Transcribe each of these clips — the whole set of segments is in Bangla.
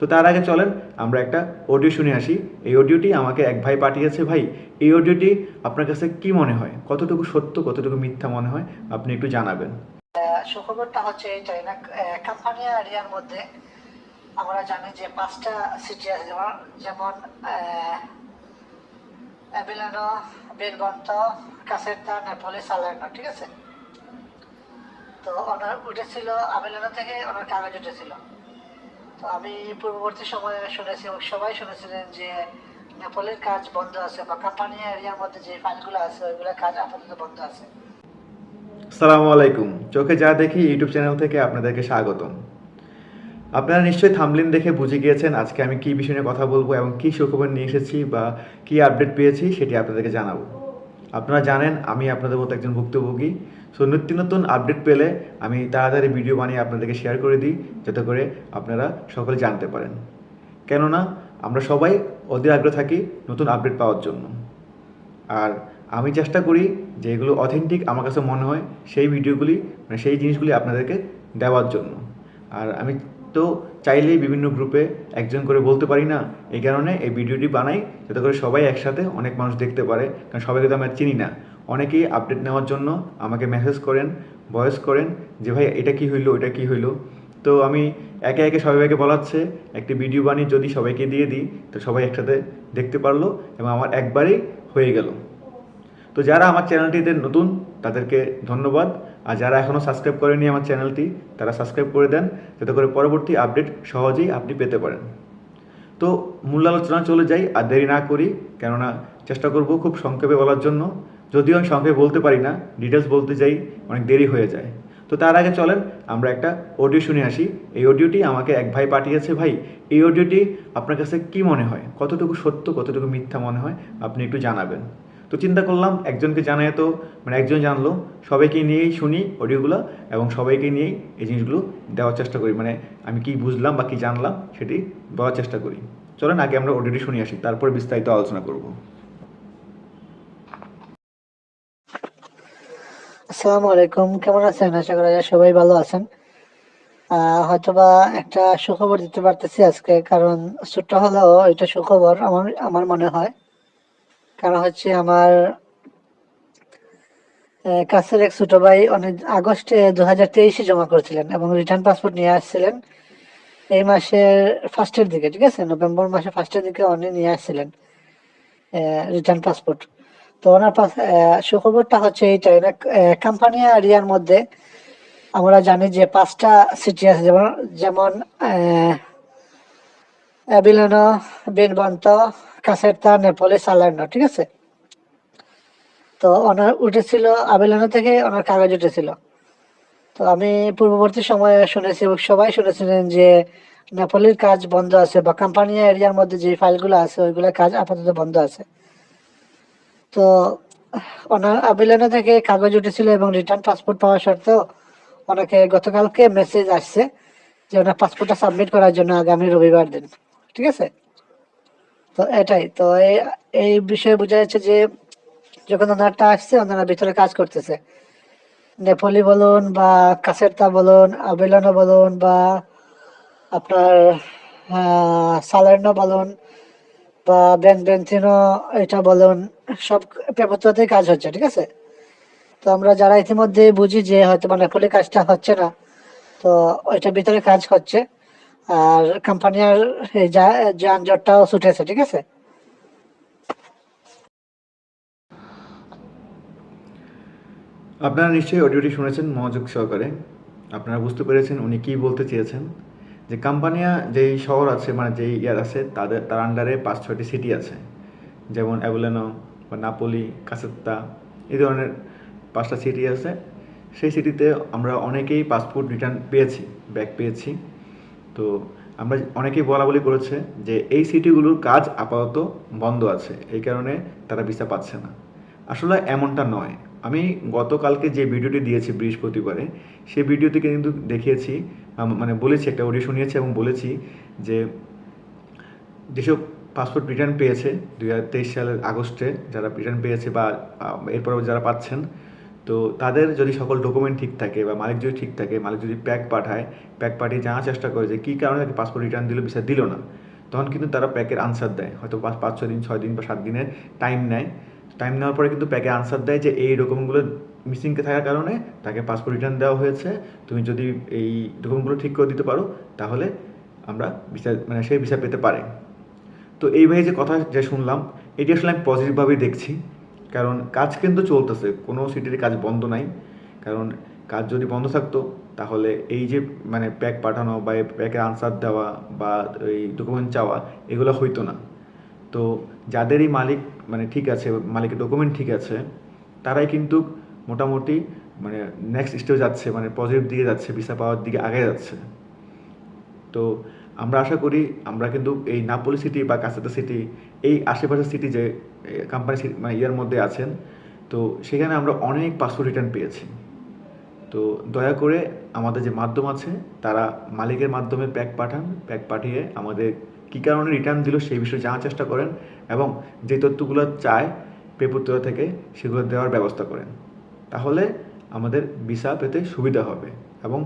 তো তার আগে চলেন, আমরা একটা অডিও শুনে আসি। এই অডিওটি আমাকে এক ভাই পাঠিয়েছে, ভাই, এই অডিওটি আপনার কাছে কি মনে হয়? কতটুকু সত্য, কতটুকু মিথ্যা মনে হয়? আপনি একটু জানাবেন। সুখবরটা হচ্ছে এইটাই না কাম্পানিয়া এরিয়ার মধ্যে আমরা জানি যে পাঁচটা সিটি আছে, যেমন যেমন অ্যাবিলানো বেলবন্ত কাসেরতা নেপোলি সালার্নো, ঠিক আছে? তো ওনার উঠেছিল আবেলানো থেকে ওনার কাগজ উঠেছিল। আমি পূর্ববর্তী সময়ে শুনেছি সবাই শুনেছিলেন যে নেপালের কাজ বন্ধ আছে বা কাম্পানিয়া এরিয়ার মধ্যে যে ফাইলগুলো আছে, ওইগুলোর কাজ আপাতত বন্ধ আছে। সালামু আলাইকুম। চোখে যা দেখি ইউটিউব চ্যানেল থেকে আপনাদেরকে স্বাগতম। আপনারা নিশ্চয়ই থামলিন দেখে বুঝে গিয়েছেন আজকে আমি কী বিষয় নিয়ে কথা বলব এবং কী সুখবর নিয়ে এসেছি বা কী আপডেট পেয়েছি, সেটি আপনাদেরকে জানাব। আপনারা জানেন, আমি আপনাদের মতো একজন ভুক্তভোগী। সো নিত্য নতুন আপডেট পেলে আমি তাড়াতাড়ি ভিডিও বানিয়ে আপনাদেরকে শেয়ার করে দিই, যাতে করে আপনারা সকলে জানতে পারেন। কেননা, আমরা সবাই অধীর আগ্রহ থাকি নতুন আপডেট পাওয়ার জন্য। আর আমি চেষ্টা করি যে এগুলো অথেন্টিক আমার কাছে মনে হয়, সেই ভিডিওগুলি মানে সেই জিনিসগুলি আপনাদেরকে দেওয়ার জন্য। আর আমি তো চাইলেই বিভিন্ন গ্রুপে একজন করে বলতে পারি না, এই কারণে এই ভিডিওটি বানাই, যাতে করে সবাই একসাথে অনেক মানুষ দেখতে পারে, কারণ সবাইকে তো আমরা চিনি না। অনেকেই আপডেট নেওয়ার জন্য আমাকে মেসেজ করেন ভয়েস করেন যে ভাই এটা কি হইল, এটা কি হইল? তো আমি একে একে সবাইকে বলাচ্ছে, একটি ভিডিও বানিয়ে যদি সবাইকে দিয়ে দিই, তো সবাই একসাথে দেখতে পারল এবং আমার একবারেই হয়ে গেল। তো যারা আমার চ্যানেলটিতে নতুন, তাদেরকে ধন্যবাদ। আর যারা এখনও সাবস্ক্রাইব করেনি আমার চ্যানেলটি তারা সাবস্ক্রাইব করে দেন, যাতে করে পরবর্তী আপডেট সহজেই আপনি পেতে পারেন। তো মূল আলোচনা চলে যাই, আর দেরি না করি, কেননা চেষ্টা করব খুব সংক্ষেপে বলার জন্য। যদিও আমি সঙ্গে বলতে পারি না ডিটেলস বলতে যাই, অনেক দেরি হয়ে যায়। তো তার আগে চলেন, আমরা একটা অডিও শুনে আসি। এই অডিওটি আমাকে এক ভাই পাঠিয়েছে, ভাই, এই অডিওটি আপনার কাছে কি মনে হয়? কতটুকু সত্য, কতটুকু মিথ্যা মনে হয়? আপনি একটু জানাবেন। তো চিন্তা করলাম, একজনকে জানায় তো মানে একজন জানলো, সবাইকে নিয়েই শুনি অডিওগুলো এবং সবাইকে নিয়েই এই জিনিসগুলো দেওয়ার চেষ্টা করি। মানে আমি কি বুঝলাম বা কি জানলাম, সেটি বলার চেষ্টা করি। চলেন, আগে আমরা অডিওটি শুনে আসি, তারপর বিস্তারিত আলোচনা করব। আসসালামু আলাইকুম, কেমন আছেন? আশা করা যায় সবাই ভালো আছেন। হয়তোবা একটা সুখবর দিতে পারতেছি আজকে, কারণ ছোট্ট হলেও এটা সুখবর আমার আমার মনে হয়। কারণ হচ্ছে আমার কাছের এক ছোট ভাই অনেক, আগস্টে দু হাজার তেইশে জমা করেছিলেন এবং রিটার্ন পাসপোর্ট নিয়ে আসছিলেন। এই মাসের ফার্স্টের দিকে, ঠিক আছে? নভেম্বর মাসের ফার্স্টের দিকে উনি নিয়ে আসছিলেন রিটার্ন পাসপোর্ট তো ওনার আহ, সুখবরটা হচ্ছে এইটাই। কাম্পানিয়া এরিয়ার মধ্যে আমরা জানি যে পাঁচটা সিটি আছে যেমন যেমন অ্যাবিলানো বেনবন্ত কাসেরতা নেপোলি সালার্নো ঠিক আছে? তো ওনার উঠেছিল আবেলানো থেকে ওনার কাগজ উঠেছিল। তো আমি পূর্ববর্তী সময়ে শুনেছি এবং সবাই শুনেছিলেন যে নেপোলির কাজ বন্ধ আছে বা কাম্পানিয়া এরিয়ার মধ্যে যে ফাইলগুলো আছে ওইগুলোর কাজ আপাতত বন্ধ আছে। তো ওনার আবেদনে থেকে কাগজ উঠেছিল এবং রিটার্ন পাসপোর্ট পাওয়া সত্ত্বেও ওনাকে গতকালকে মেসেজ আসছে যে ওনার পাসপোর্টটা সাবমিট করার জন্য আগামী রবিবার দিন, ঠিক আছে? তো এটাই, তো এই এই বিষয়ে বোঝা যাচ্ছে যে যখন ওনারটা আসছে, ওনারা ভিতরে কাজ করতেছে। নেপোলি বলুন বা কাসেরতা বলুন আবেলানো বলুন বা আপনার সালার্নো বলুন বা ব্যান বেন্থিনো এটা বলুন, সব পেপারটাতেই কাজ হচ্ছে, ঠিক আছে? তো আমরা যারা ইতিমধ্যে বুঝি যে হয়তো মানে নেপোলি কাজটা হচ্ছে না, তো ওইটার ভিতরে কাজ করছে। আর কোম্পানির যানজটটাও ছুটেছে, ঠিক আছে? আপনারা নিশ্চয়ই অডিওটি শুনেছেন মনোযোগ সহকারে। আপনারা বুঝতে পেরেছেন উনি কি বলতে চেয়েছেন। যে কাম্পানিয়া যেই শহর আছে মানে যেই ইয়ার আছে, তাদের, তার আন্ডারে পাঁচ, ছয়টি সিটি আছে। যেমন অ্যাভেলেনো বা নাপোলি কাসেত্তা এই ধরনের পাঁচটা সিটি আছে। সেই সিটিতে আমরা অনেকেই পাসপোর্ট রিটার্ন পেয়েছি ব্যাক পেয়েছি। তো আমরা অনেকেই বলা বলি করেছে যে এই সিটিগুলোর কাজ আপাতত বন্ধ আছে, এই কারণে তারা ভিসা পাচ্ছে না। আসলে এমনটা নয়। আমি গতকালকে যে ভিডিওটি দিয়েছি বৃহস্পতিবারে, সেই ভিডিওতে কিন্তু দেখিয়েছি। বলেছি, একটা অডিও শুনিয়েছি এবং বলেছি যে যেসব পাসপোর্ট রিটার্ন পেয়েছে দুই হাজার তেইশ সালের আগস্টে, যারা রিটার্ন পেয়েছে বা এরপর যারা পাচ্ছেন, তো তাদের যদি সকল ডকুমেন্ট ঠিক থাকে বা মালিক যদি ঠিক থাকে, মালিক যদি প্যাক পাঠায় প্যাক পাঠিয়ে জানার চেষ্টা করে যে কী কারণে তাকে পাসপোর্ট রিটার্ন দিল ভিসা দিল না, তখন কিন্তু তারা প্যাকের আনসার দেয়। হয়তো পাঁচ পাঁচ, ছয় দিন ছয় দিন বা সাত দিনের টাইম নেয়। টাইম নেওয়ার পরে কিন্তু প্যাকে আনসার দেয় যে এই ডকুমেন্টগুলো মিসিং থাকার কারণে তাকে পাসপোর্ট রিটার্ন দেওয়া হয়েছে। তুমি যদি এই ডকুমেন্টগুলো ঠিক করে দিতে পারো, তাহলে আমরা ভিসা মানে সেই ভিসা পেতে পারে। তো এইভাবে যে কথা যে শুনলাম, এটি আসলে আমি পজিটিভভাবেই দেখছি। কারণ কাজ কিন্তু চলতেছে, কোনো সিটির কাজ বন্ধ নাই। কারণ কাজ যদি বন্ধ থাকতো, তাহলে এই যে মানে প্যাক পাঠানো বা এই প্যাকের আনসার দেওয়া বা এই ডকুমেন্ট চাওয়া, এগুলো হইতো না। তো যাদেরই মালিক মানে ঠিক আছে, মালিকের ডকুমেন্ট ঠিক আছে, তারাই কিন্তু মোটামুটি মানে নেক্সট স্টেজ যাচ্ছে মানে পজিটিভ দিকে যাচ্ছে ভিসা পাওয়ার দিকে আগে যাচ্ছে। তো আমরা আশা করি আমরা কিন্তু এই নাপোলি সিটি বা কাসাতা সিটি এই আশেপাশের সিটি যে কোম্পানি মানে ইয়ার মধ্যে আছেন, তো সেখানে আমরা অনেক পাসপোর্ট রিটার্ন পেয়েছি। তো দয়া করে আমাদের যে মাধ্যম আছে, তারা মালিকের মাধ্যমে প্যাক পাঠান প্যাক পাঠিয়ে আমাদের কী কারণে রিটার্ন দিল সেই বিষয়ে জানার চেষ্টা করেন এবং যে তথ্যগুলো চায় পেপুত্র থেকে সেগুলো দেওয়ার ব্যবস্থা করেন। তাহলে আমাদের ভিসা পেতে সুবিধা হবে। এবং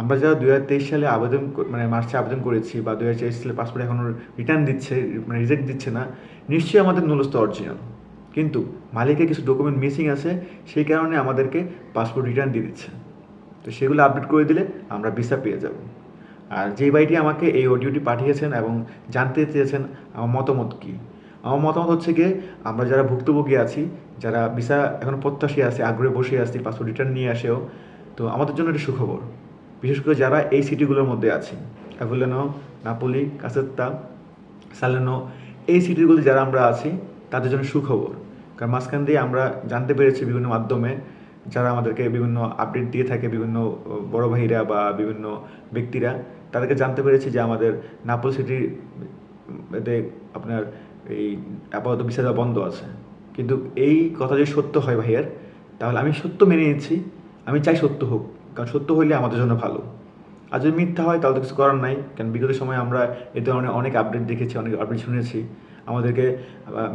আমরা যারা দু হাজার তেইশ সালে আবেদন মানে মার্চে আবেদন করেছি বা দু হাজার তেইশ সালে পাসপোর্ট এখনও রিটার্ন দিচ্ছে মানে রিজেক্ট দিচ্ছে না, নিশ্চয়ই আমাদের নুলস্থ অরিজিনাল কিন্তু মালিকের কিছু ডকুমেন্ট মিসিং আছে, সেই কারণে আমাদেরকে পাসপোর্ট রিটার্ন দিয়ে দিচ্ছে। তো সেগুলো আপডেট করে দিলে আমরা ভিসা পেয়ে যাব। আর যে ভাইটি আমাকে এই অডিওটি পাঠিয়েছেন এবং জানতে চেয়েছেন, আমার মতামত কী? আমার মতামত হচ্ছে গিয়ে আমরা যারা ভুক্তভোগী আছি, যারা ভিসা এখন প্রত্যাশী আছে, আগ্রহে বসে আছি, পাসপোর্ট রিটার্ন নিয়ে আসেও, তো আমাদের জন্য এটা সুখবর। বিশেষ করে যারা এই সিটিগুলোর মধ্যে আছে অ্যাভেলেনো, নাপোলি, কাসেত্তা, সালেনো, এই সিটিগুলি যারা আমরা আছি, তাদের জন্য সুখবর। কারণ মাঝখান দিয়ে আমরা জানতে পেরেছি বিভিন্ন মাধ্যমে, যারা আমাদেরকে বিভিন্ন আপডেট দিয়ে থাকে, বিভিন্ন বড় ভাইরা বা বিভিন্ন ব্যক্তিরা, তাদেরকে জানতে পেরেছি যে আমাদের নাপোল এতে আপনার এই আপাতত ভিসা দেওয়া বন্ধ আছে। কিন্তু এই কথা যদি সত্য হয় ভাইয়ার, তাহলে আমি সত্য মেনে নিচ্ছি। আমি চাই সত্য হোক, কারণ সত্য হইলে আমাদের জন্য ভালো। আর যদি মিথ্যা হয়, তাহলে তো কিছু করার নাই। কারণ বিগত সময়ে আমরা এ ধরনের অনেক আপডেট দেখেছি, অনেক আপডেট শুনেছি। আমাদেরকে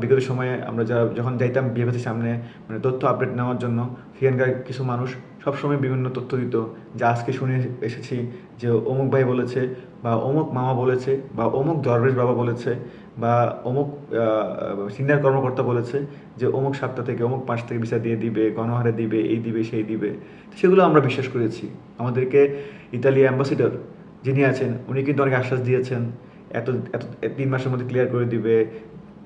বিগত সময়ে আমরা যারা যখন যাইতাম বিএফএসির সামনে মানে তথ্য আপডেট নেওয়ার জন্য, সেখানকার কিছু মানুষ সবসময় বিভিন্ন তথ্য দিত। যা আজকে শুনে এসেছি যে অমুক ভাই বলেছে বা অমুক মামা বলেছে বা অমুক দরবেশ বাবা বলেছে বা অমুক সিনিয়র কর্মকর্তা বলেছে যে অমুক সপ্তাহ থেকে, অমুক মাস থেকে ভিসা দিয়ে দিবে, গণহারে দিবে, এই দিবে, সেই দিবে। সেগুলো আমরা বিশ্বাস করেছি। আমাদেরকে ইতালি অ্যাম্বাসিডর যিনি আছেন, উনি কিন্তু অনেক আশ্বাস দিয়েছেন, এত এত, তিন মাসের মধ্যে ক্লিয়ার করে দিবে।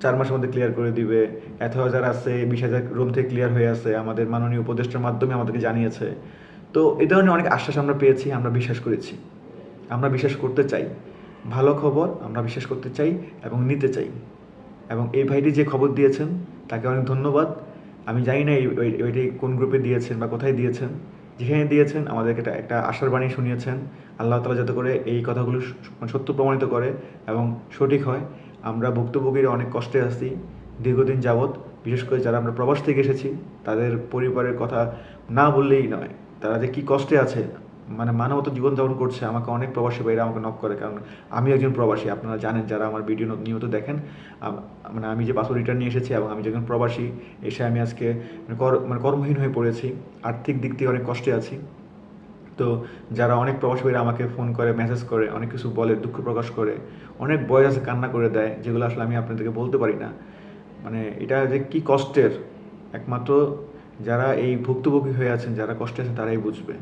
চার মাসের মধ্যে ক্লিয়ার করে দিবে। এত হাজার আছে, বিশ হাজার রুম থেকে ক্লিয়ার হয়ে আছে, আমাদের মাননীয় উপদেষ্টার মাধ্যমে আমাদেরকে জানিয়েছে। তো এই ধরনের অনেক আশ্বাস আমরা পেয়েছি, আমরা বিশ্বাস করেছি। আমরা বিশ্বাস করতে চাই। ভালো খবর আমরা বিশ্বাস করতে চাই এবং নিতে চাই। এবং এই ভাইটি যে খবর দিয়েছেন, তাকে অনেক ধন্যবাদ। আমি জানি না এইটি কোন গ্রুপে দিয়েছেন বা কোথায় দিয়েছেন। যেখানে দিয়েছেন, আমাদেরকে একটা একটা আশার বাণী শুনিয়েছেন। আল্লাহ তালা যাতে করে এই কথাগুলো মানে সত্য প্রমাণিত করে এবং সঠিক হয়। আমরা ভুক্তভোগীরা অনেক কষ্টে আছি, দীর্ঘদিন যাবৎ, বিশেষ করে যারা আমরা প্রবাস থেকে এসেছি, তাদের পরিবারের কথা না বললেই নয়। তারা যে কী কষ্টে আছে মানে মানবত জীবনযাপন করছে, আমাকে অনেক প্রবাসী ভাইরা আমাকে নক করে, কারণ আমি একজন প্রবাসী, আপনারা জানেন যারা আমার ভিডিও নিয়মিত দেখেন মানে আমি যে পাসপোর্ট রিটার্ন নিয়ে এসেছি এবং আমি যখন প্রবাসী, এসে আমি আজকে মানে কর্মহীন হয়ে পড়েছি, আর্থিক দিক থেকে অনেক কষ্টে আছি। তো যারা অনেক প্রবাসী আমাকে ফোন করে মেসেজ করে, অনেক কিছু বলে, দুঃখ প্রকাশ করে, অনেক বয়স আছে কান্না করে দেয়, যেগুলো আসলে আমি আপনাদেরকে বলতে পারি না। মানে এটা যে কি কষ্টের, একমাত্র যারা এই ভুক্তভোগী হয়ে আছেন, যারা কষ্টে আছেন, তারাই বুঝবে।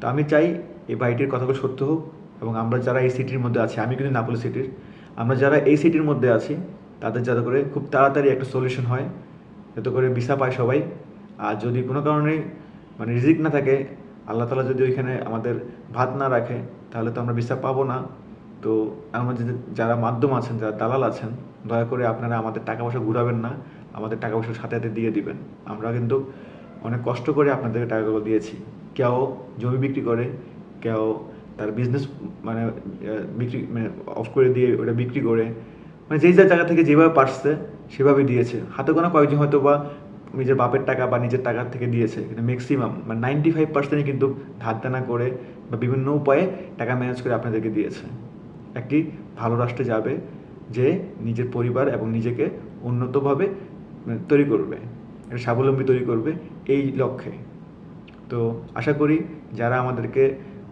তো আমি চাই এই বাড়িটির কথাগুলো সত্য হোক এবং আমরা যারা এই সিটির মধ্যে আছি, আমি কিন্তু নাপোলি সিটির আমরা যারা এই সিটির মধ্যে আছি, তাদের যাতে করে খুব তাড়াতাড়ি একটা সলিউশন হয়, যাতে করে ভিসা পায় সবাই। আর যদি কোনো কারণে মানে রিজিক না থাকে আল্লাহ তালা যদি ওইখানে আমাদের ভাত না রাখে, তাহলে তো আমরা ভিসা পাবো না। তো আমাদের যারা মাধ্যম আছেন, যারা দালাল আছেন, দয়া করে আপনারা আমাদের টাকা পয়সা ঘুরাবেন না। আমাদের টাকা পয়সা সাথে সাথে দিয়ে দিবেন। আমরা কিন্তু অনেক কষ্ট করে আপনাদেরকে টাকাগুলো দিয়েছি। কেউ জমি বিক্রি করে, কেউ তার বিজনেস মানে বিক্রি মানে অফ করে দিয়ে ওটা বিক্রি করে। মানে যেই যা জায়গা থেকে যেভাবে পারছে, সেভাবে দিয়েছে। হাতে গোনা কয়েকজন হয়তো বা নিজের বাপের টাকা বা নিজের টাকার থেকে দিয়েছে। কিন্তু ম্যাক্সিমাম মানে নাইনটি ফাইভ পার্সেন্টই কিন্তু ধার দেনা করে বা বিভিন্ন উপায়ে টাকা ম্যানেজ করে আপনাদেরকে দিয়েছে। একটি ভালো রাষ্ট্রে যাবে যে নিজের পরিবার এবং নিজেকে উন্নতভাবে তৈরি করবে, একটা স্বাবলম্বী তৈরি করবে এই লক্ষ্যে। তো আশা করি যারা আমাদেরকে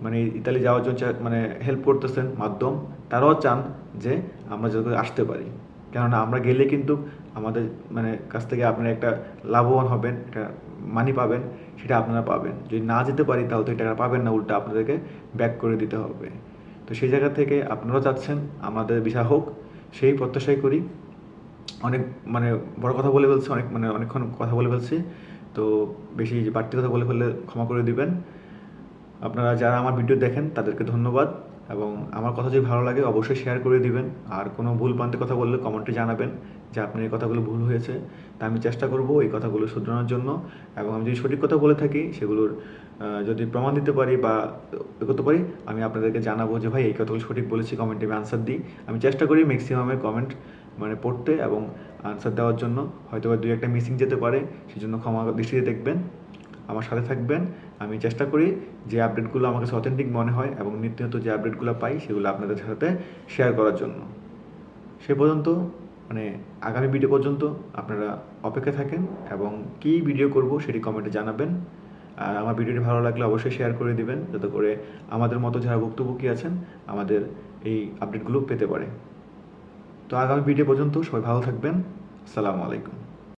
মানে ইতালি যাওয়ার জন্য মানে হেল্প করতেছেন, মাধ্যম, তারাও চান যে আমরা যাতে আসতে পারি। কেননা আমরা গেলে কিন্তু আমাদের মানে কাছ থেকে আপনারা একটা লাভবান হবেন, একটা মানি পাবেন, সেটা আপনারা পাবেন। যদি না যেতে পারি তাহলে তো টাকা পাবেন না, উল্টা আপনাদেরকে ব্যাক করে দিতে হবে। তো সেই জায়গা থেকে আপনারাও চাচ্ছেন আমাদের বিষয় হোক, সেই প্রত্যাশাই করি। অনেক মানে বড় কথা বলে ফেলছি, অনেক মানে অনেকক্ষণ কথা বলে ফেলছি। তো বেশি বাড়তি কথা বলে ফেললে ক্ষমা করে দিবেন। আপনারা যারা আমার ভিডিও দেখেন, তাদেরকে ধন্যবাদ। এবং আমার কথা যদি ভালো লাগে, অবশ্যই শেয়ার করে দিবেন। আর কোনো ভুল প্রান্তে কথা বললে কমেন্টে জানাবেন। যে আপনার এই কথাগুলো ভুল হয়েছে, তা আমি চেষ্টা করব এই কথাগুলো শুধরানোর জন্য এবং আমি যদি সঠিক কথা বলে থাকি, সেগুলোর যদি প্রমাণ দিতে পারি বা এ করতে পারি, আমি আপনাদেরকে জানাব যে, ভাই, এই কথাগুলো সঠিক বলেছি কমেন্টে আমি আনসার দিই। আমি চেষ্টা করি ম্যাক্সিমামের কমেন্ট মানে পড়তে এবং আনসার দেওয়ার জন্য। হয়তো বা দুই একটা মিসিং যেতে পারে, সেজন্য ক্ষমা দৃষ্টিতে দেখবেন, আমার সাথে থাকবেন। আমি চেষ্টা করি যে আপডেটগুলো আমার কাছে অথেন্টিক মনে হয় এবং নিত্য নতুন যে আপডেটগুলো পাই, সেগুলো আপনাদের সাথে শেয়ার করার জন্য। সে পর্যন্ত মানে আগামী ভিডিও পর্যন্ত আপনারা অপেক্ষা থাকেন এবং কী ভিডিও করব সেটি কমেন্টে জানাবেন। আর আমার ভিডিওটি ভালো লাগলে অবশ্যই শেয়ার করে দিবেন, যাতে করে আমাদের মতো যারা ভুক্তভোগী আছেন আমাদের এই আপডেটগুলো পেতে পারে। তো আগামী ভিডিও পর্যন্ত সবাই ভালো থাকবেন। আসসালামু আলাইকুম।